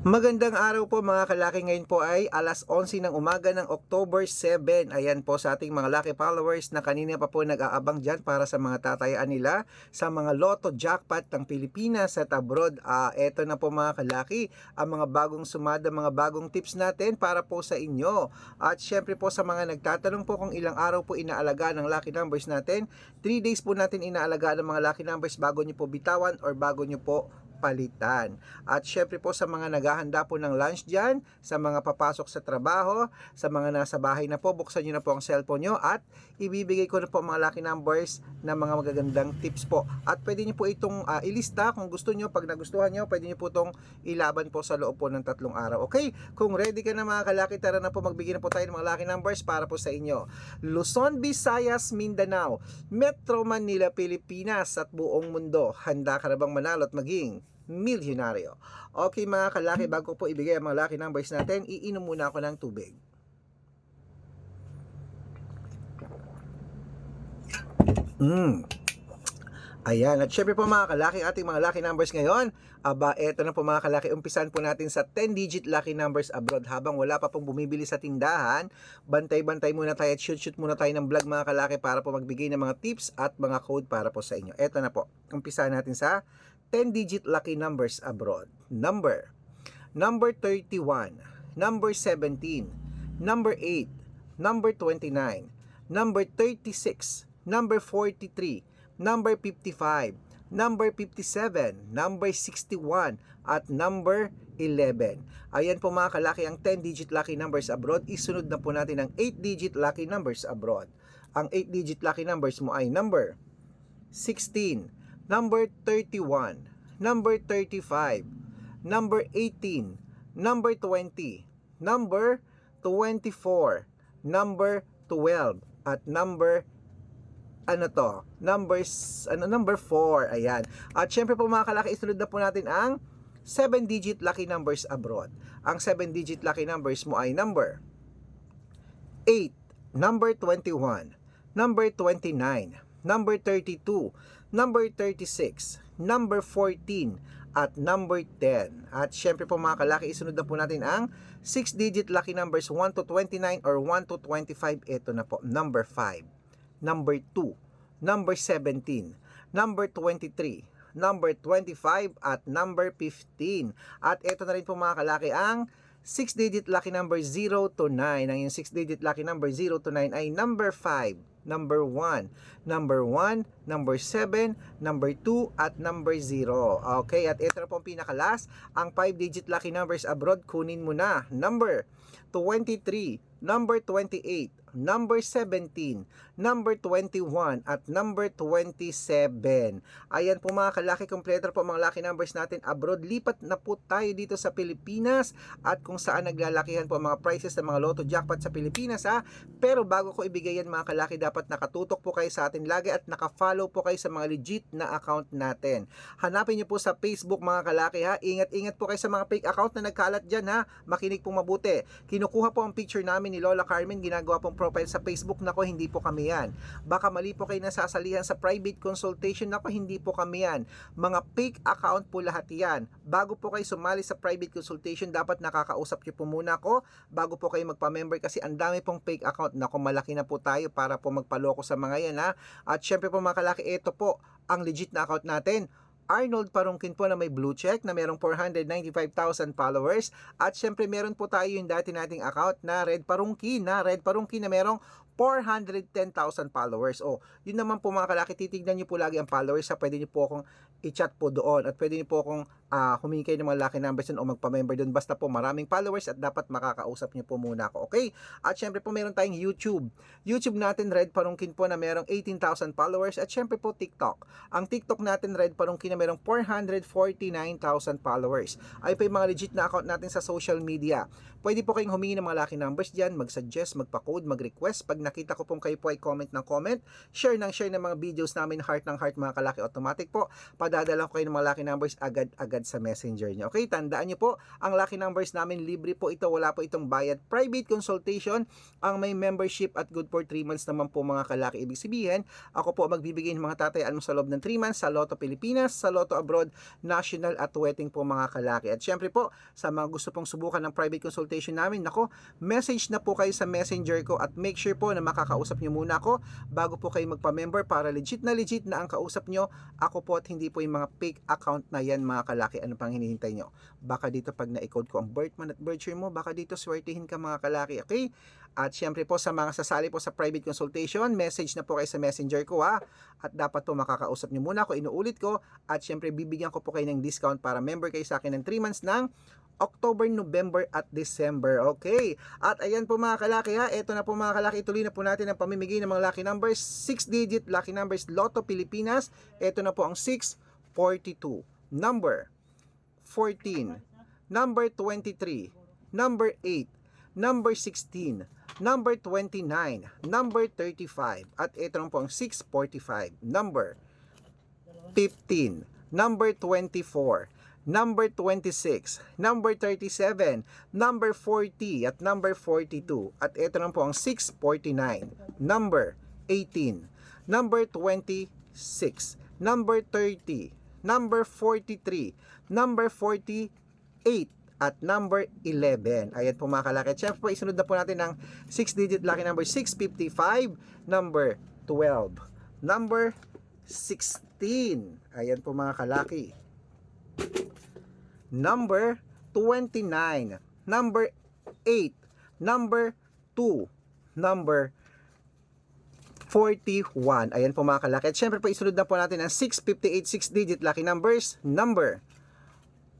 Magandang araw po mga kalaki. Ngayon po ay alas 11 ng umaga ng October 7. Ayan po sa ating mga lucky followers na kanina pa po nag-aabang dyan para sa mga tatayaan nila sa mga lotto jackpot ng Pilipinas at abroad. Ah, eto na po mga kalaki, ang mga bagong sumada, mga bagong tips natin para po sa inyo. At syempre po sa mga nagtatanong po kung ilang araw po inaalaga ng lucky numbers natin, 3 days po natin inaalaga ng mga lucky numbers bago nyo po bitawan or bago nyo po palitan. At syempre po sa mga naghahanda po ng lunch dyan, sa mga papasok sa trabaho, sa mga nasa bahay na po, buksan nyo na po ang cellphone nyo at ibibigay ko na po mga lucky numbers na mga magagandang tips po. At pwede nyo po itong ah, ilista kung gusto nyo, pag nagustuhan nyo, pwede nyo po itong ilaban po sa loob po ng tatlong araw. Okay? Kung ready ka na mga kalaki, tara na po magbigay na po tayo ng mga lucky numbers para po sa inyo. Luzon, Visayas, Mindanao, Metro Manila, Pilipinas at buong mundo. Handa ka na bang manalo at maging milyonaryo? Okay mga kalaki, bago po ibigay ang mga lucky numbers natin, iinom muna ako ng tubig. Mm. Ayan, at syempre po mga kalaki, ating mga lucky numbers ngayon, aba, eto na po mga kalaki, umpisan po natin sa 10-digit lucky numbers abroad habang wala pa pong bumibili sa tindahan, bantay-bantay muna tayo at shoot-shoot muna tayo ng vlog mga kalaki para po magbigay ng mga tips at mga code para po sa inyo. Eto na po, umpisan natin sa 10-digit lucky numbers abroad. Number, number 31, number 17, number 8, number 29, number 36, number 43, number 55, number 57, number 61, at number 11. Ayan po mga kalaki ang 10-digit lucky numbers abroad. Isunod na po natin ang 8-digit lucky numbers abroad. Ang 8-digit lucky numbers mo ay number 16, number 31, number 35, number 18, number 20, number 24, number 12, at number ano to, numbers, ano, number 4, ayan. At syempre po mga kalaki, isunod na po natin ang 7-digit lucky numbers abroad. Ang 7-digit lucky numbers mo ay number 8, number 21, number 29, number 32, number 36, number 14, at number 10. At syempre po mga kalaki, isunod na po natin ang 6-digit lucky numbers 1 to 29 or 1 to 25. Ito na po, number 5, number 2, number 17, number 23, number 25, at number 15. At ito na rin po mga kalaki ang 6-digit lucky number 0 to 9. Ang yung 6-digit lucky number 0 to 9 ay number 5, number 1, number 1, number 7, number 2, at number 0. Okay, at ito na po ang pinaka-last. Ang 5-digit lucky numbers abroad, kunin mo na. Number 23, number 28, number 17, number 21, at number 27. Ayan po mga kalaki, kompleto po mga lucky numbers natin abroad. Lipat na po tayo dito sa Pilipinas at kung saan naglalakihan po ang mga prices ng mga lotto jackpot sa Pilipinas ha. Pero bago ko ibigay yan mga kalaki, dapat nakatutok po kayo sa atin lagi at nakafollow po kayo sa mga legit na account natin. Hanapin niyo po sa Facebook mga kalaki ha. Ingat-ingat po kayo sa mga fake account na nagkalat dyan ha. Makinig po mabuti. Kinukuha po ang picture namin ni Lola Carmen, ginagawa pong profile sa Facebook. Nako, hindi po kami yan. Baka mali po kayo nasasalihan sa private consultation. Nako, hindi po kami yan. Mga fake account po lahat yan. Bago po kayo sumali sa private consultation, dapat nakakausap niyo po muna ako bago po kayo magpa-member kasi ang dami pong fake account. Nako, malaki na po tayo para po magpaloko sa mga yan ha. At syempre po mga kalaki, ito po ang legit na account natin. Arnold Parungkin po na may blue check na merong 495,000 followers at syempre meron po tayo yung dati nating account na Red Parungkin na Red Parungkin na merong 410,000 followers. O, yun naman po mga kalaki, titignan nyo po lagi ang followers sa pwede nyo po akong i-chat po doon at pwede nyo po akong uh, humingi kayo ng mga lucky numbers doon o magpa-member doon. Basta po maraming followers at dapat makakausap nyo po muna ako. Okay? At syempre po meron tayong YouTube. YouTube natin Red Parungkin po na merong 18,000 followers at syempre po TikTok. Ang TikTok natin Red Parungkin na merong 449,000 followers. Ay pa yung mga legit na account natin sa social media. Pwede po kayong humingi ng mga lucky numbers dyan, mag-suggest, magpa-code, mag-request. Pag nakita ko pong kayo po ay comment ng comment, share ng share ng mga videos namin, heart ng heart mga kalaki automatic po. Padadala ko kayo ng mga lucky numbers agad-agad bayad sa messenger nyo. Okay, tandaan nyo po, ang lucky numbers namin libre po ito, wala po itong bayad. Private consultation, ang may membership at good for 3 months naman po mga kalaki. Ibig sabihin, ako po magbibigay ng mga tatayaan mo sa loob ng 3 months sa Lotto Pilipinas, sa Lotto Abroad, National at Wedding po mga kalaki. At syempre po, sa mga gusto pong subukan ng private consultation namin, nako, message na po kayo sa messenger ko at make sure po na makakausap nyo muna ako bago po kayo magpa-member para legit na legit na ang kausap nyo. Ako po at hindi po yung mga fake account na yan mga kalaki. Ano pang hinihintay nyo? Baka dito pag na-code ko ang birth month at birth year mo, baka dito swertihin ka mga kalaki. Okay? At syempre po sa mga sasali po sa private consultation, message na po kayo sa messenger ko ha. At dapat po makakausap nyo muna ako, inuulit ko. At syempre bibigyan ko po kayo ng discount para member kayo sa akin ng 3 months ng October, November at December. Okay. At ayan po mga kalaki ha. Ito na po mga kalaki. Ituloy na po natin ang pamimigay ng mga lucky numbers. 6 digit lucky numbers Lotto Pilipinas. Ito na po ang 642. Number 14. Number 23. Number 8. Number 16. Number 29. Number 35. At ito na po ang 645. Number 15. Number 24 number 26, number 37, number 40 at number 42. At ito lang po ang 649, number 18, number 26, number 30, number 43, number 48, at number 11. Ayan po mga kalaki. Siyempre po, isunod na po natin ang 6-digit lucky number 655, number 12, number 16. Ayan po mga kalaki number 29, number 8, number 2, number 41. Ayan po mga kalaki. At syempre po isunod na po natin ang 658 6-digit lucky numbers. Number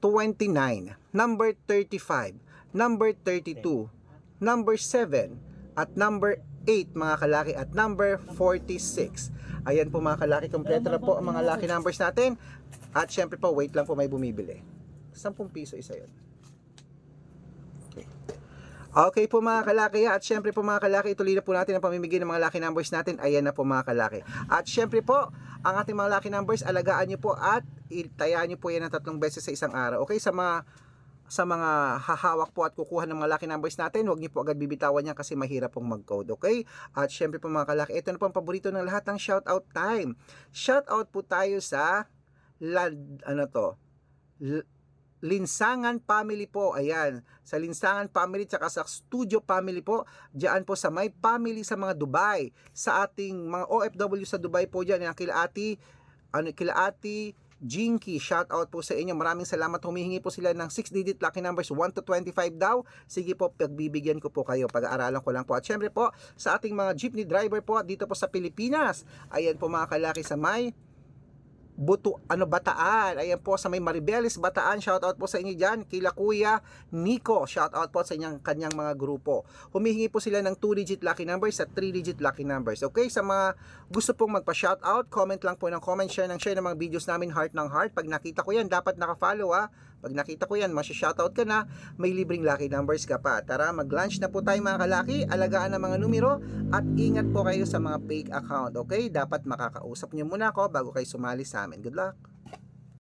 29, number 35, number 32, number 7, at number 8 mga kalaki at number 46. Ayan po mga kalaki, kompleto na po ang mga lucky numbers natin. At syempre po, wait lang po may bumibili. 10 piso isa yun. Okay. Po mga kalaki at syempre po mga kalaki ituloy na po natin ang pamimigay ng mga lucky numbers natin. Ayan na po mga kalaki. At syempre po ang ating mga lucky numbers alagaan nyo po at itayaan nyo po yan ng tatlong beses sa isang araw. Okay sa mga sa mga hahawak po at kukuha ng mga lucky numbers natin, huwag niyo po agad bibitawan yan kasi mahirap pong mag-code, okay? At syempre po mga kalaki, ito na po ang paborito ng lahat ng shoutout time. Shoutout po tayo sa lad, ano to, L- Linsangan Family po, ayan, sa Linsangan Family tsaka sa Studio Family po, diyan po sa may family sa mga Dubai, sa ating mga OFW sa Dubai po diyan, yung kila ati, ano, kila ati, Jinky, shout out po sa inyo. Maraming salamat. Humihingi po sila ng 6-digit lucky numbers 1 to 25 daw. Sige po, pagbibigyan ko po kayo. Pag-aaralan ko lang po. At syempre po, sa ating mga jeepney driver po dito po sa Pilipinas. Ayan po mga kalaki sa may Buto, ano, Bataan. Ayan po sa may Maribeles, Bataan. Shout out po sa inyo dyan. Kila Kuya Nico. Shout out po sa inyong, kanyang mga grupo. Humihingi po sila ng 2-digit lucky numbers at 3-digit lucky numbers. Okay? Sa mga gusto pong magpa-shout out, comment lang po ng comment, share ng share ng mga videos namin, heart ng heart. Pag nakita ko yan, dapat naka-follow ha. Pag nakita ko yan, masya-shoutout ka na, may libreng lucky numbers ka pa. Tara, mag-lunch na po tayo mga kalaki, alagaan ang mga numero, at ingat po kayo sa mga fake account, okay? Dapat makakausap nyo muna ako bago kayo sumali sa amin. Good luck!